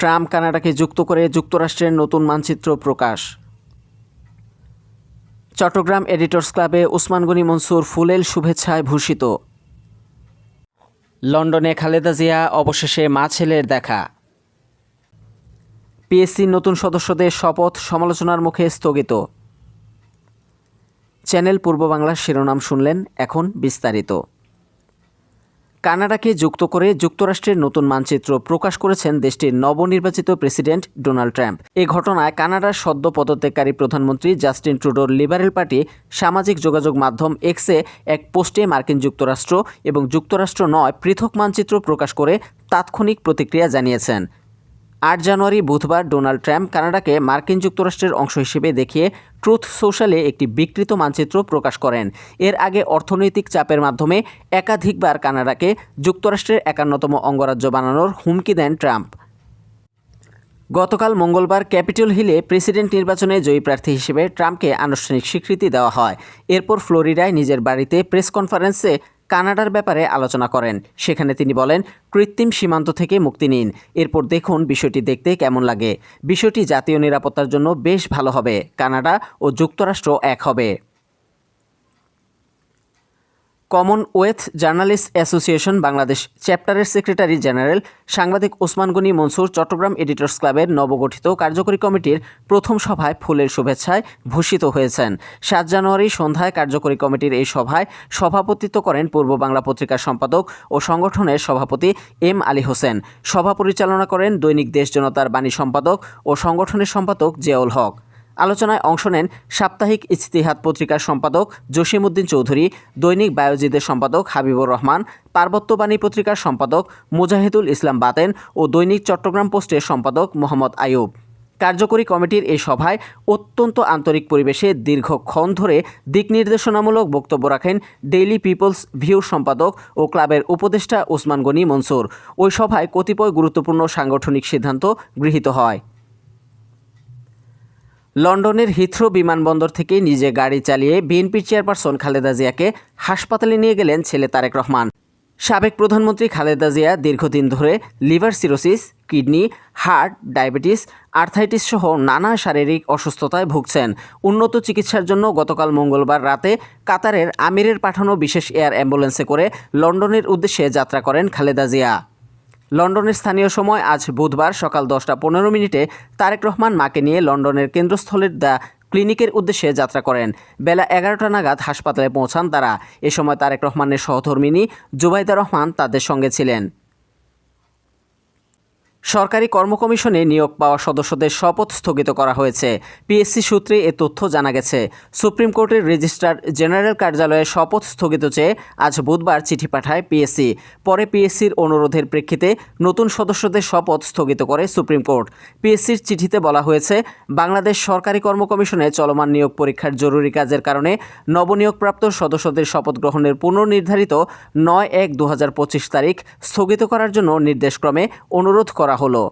Trump কানাডাকে যুক্ত করে যুক্তরাষ্ট্রের নতুন মানচিত্র প্রকাশ। চট্টগ্রাম এডিটর্স ক্লাবে ওসমান গনি মনসুর ফুলেল শুভেচ্ছায় ভূষিত। লন্ডনে খালেদা জিয়া অবশেষে মা ছেলের দেখা। পিএসসির নতুন সদস্যদের শপথ সমালোচনার মুখে স্থগিত। চ্যানেল পূর্ব বাংলার শিরোনাম শুনলেন এখন বিস্তারিত। কানাডাকে যুক্ত করে যুক্তরাষ্ট্রের নতুন মানচিত্র প্রকাশ করেছেন দেশটির নবনির্বাচিত প্রেসিডেন্ট ডোনাল্ড ট্রাম্প। এ ঘটনায় কানাডার সদ্য পদত্যাগকারী প্রধানমন্ত্রী জাস্টিন ট্রুডোর লিবারেল পার্টি সামাজিক যোগাযোগ মাধ্যম এক্সে এক পোস্টে মার্কিন যুক্তরাষ্ট্র এবং যুক্তরাষ্ট্র নয়, পৃথক মানচিত্র প্রকাশ করে তাৎক্ষণিক প্রতিক্রিয়া জানিয়েছেন। আট জানুয়ারি বুধবার ডোনাল্ড ট্রাম্প কানাডাকে মার্কিন যুক্তরাষ্ট্রের অংশ হিসেবে দেখিয়ে ট্রুথ সোশ্যালে একটি বিকৃত মানচিত্র প্রকাশ করেন। এর আগে অর্থনৈতিক চাপের মাধ্যমে একাধিকবার কানাডাকে যুক্তরাষ্ট্রের একান্নতম অঙ্গরাজ্য বানানোর হুমকি দেন ট্রাম্প। গতকাল মঙ্গলবার ক্যাপিটল হিলে প্রেসিডেন্ট নির্বাচনে জয়ী প্রার্থী হিসেবে ট্রাম্পকে আনুষ্ঠানিক স্বীকৃতি দেওয়া হয়। এরপর ফ্লোরিডায় নিজের বাড়িতে প্রেস কনফারেন্সে কানাডার ব্যাপারে আলোচনা করেন। সেখানে তিনি বলেন, কৃত্রিম সীমান্ত থেকে মুক্তি নিন। এরপর দেখুন বিষয়টি দেখতে কেমন লাগে। বিষয়টি জাতীয় নিরাপত্তার জন্য বেশ ভালো হবে। কানাডা ও যুক্তরাষ্ট্র এক হবে। Commonwealth journalist association Bangladesh. চ্যাপ্টারের সেক্রেটারি জেনারেল সাংবাদিক ওসমান গনি মনসুর চট্টগ্রাম এডিটর্স ক্লাবের নবগঠিত কার্যকরী কমিটির প্রথম সভায় ফুলের শুভেচ্ছায় ভূষিত হয়েছেন। সাত জানুয়ারি সন্ধ্যায় কার্যকরী কমিটির এই সভায় সভাপতিত্ব করেন পূর্ব বাংলা পত্রিকার সম্পাদক ও সংগঠনের সভাপতি এম আলী হোসেন। সভা পরিচালনা করেন দৈনিক দেশ জনতার বাণী সম্পাদক ও সংগঠনের সম্পাদক জিয়াউল হক। আলোচনায় অংশ নেন সাপ্তাহিক ইজতিহাদ পত্রিকার সম্পাদক জসিমউদ্দিন চৌধুরী, দৈনিক বায়োজিদের সম্পাদক হাবিবুর রহমান, পার্বত্যবাণী পত্রিকার সম্পাদক মুজাহিদুল ইসলাম বাতেন ও দৈনিক চট্টগ্রাম পোস্টের সম্পাদক মোহাম্মদ আয়ুব কার্যকরী কমিটির এই সভায় অত্যন্ত আন্তরিক পরিবেশে দীর্ঘক্ষণ ধরে দিক নির্দেশনামূলক বক্তব্য রাখেন ডেইলি পিপলস ভিউর সম্পাদক ও ক্লাবের উপদেষ্টা ওসমান গনি মনসুর। ওই সভায় কতিপয় গুরুত্বপূর্ণ সাংগঠনিক সিদ্ধান্ত গৃহীত হয়। লন্ডনের হিথ্রো বিমানবন্দর থেকে নিজে গাড়ি চালিয়ে বিএনপির চেয়ারপারসন খালেদা জিয়াকে হাসপাতালে নিয়ে গেলেন ছেলে তারেক রহমান। সাবেক প্রধানমন্ত্রী খালেদা জিয়া দীর্ঘদিন ধরে liver cirrhosis, kidney, heart, diabetes, arthritis সহ নানা শারীরিক অসুস্থতায় ভুগছেন। উন্নত চিকিৎসার জন্য গতকাল মঙ্গলবার রাতে কাতারের আমিরের পাঠানো বিশেষ এয়ার অ্যাম্বুলেন্সে করে লন্ডনের উদ্দেশ্যে যাত্রা করেন খালেদা জিয়া। লন্ডনের স্থানীয় সময় আজ বুধবার সকাল দশটা পনেরো মিনিটে তারেক রহমান মাকে নিয়ে লন্ডনের কেন্দ্রস্থলের দ্য ক্লিনিকের উদ্দেশ্যে যাত্রা করেন। বেলা এগারোটা নাগাদ হাসপাতালে পৌঁছান তারা। এ সময় তারেক রহমানের সহধর্মিনী জুবাইদা রহমান তাদের সঙ্গে ছিলেন। সরকারি কর্মকমিশনে নিয়োগ পাওয়া সদস্যদের শপথ স্থগিত করা হয়েছে। পিএসসি সূত্রে এ তথ্য জানা গেছে। সুপ্রিম কোর্টের রেজিস্ট্রার জেনারেল কার্যালয়ে শপথ স্থগিত চেয়ে আজ বুধবার চিঠি পাঠায় পিএসসি। পরে পিএসসির অনুরোধের প্রেক্ষিতে নতুন সদস্যদের শপথ স্থগিত করে সুপ্রিম কোর্ট। পিএসসির চিঠিতে বলা হয়েছে, বাংলাদেশ সরকারি কর্মকমিশনে চলমান নিয়োগ পরীক্ষার জরুরি কাজের কারণে নবনিয়োগপ্রাপ্ত সদস্যদের শপথ গ্রহণের পুনর্নির্ধারিত নয় এক দু তারিখ স্থগিত করার জন্য নির্দেশক্রমে অনুরোধ করা হলো।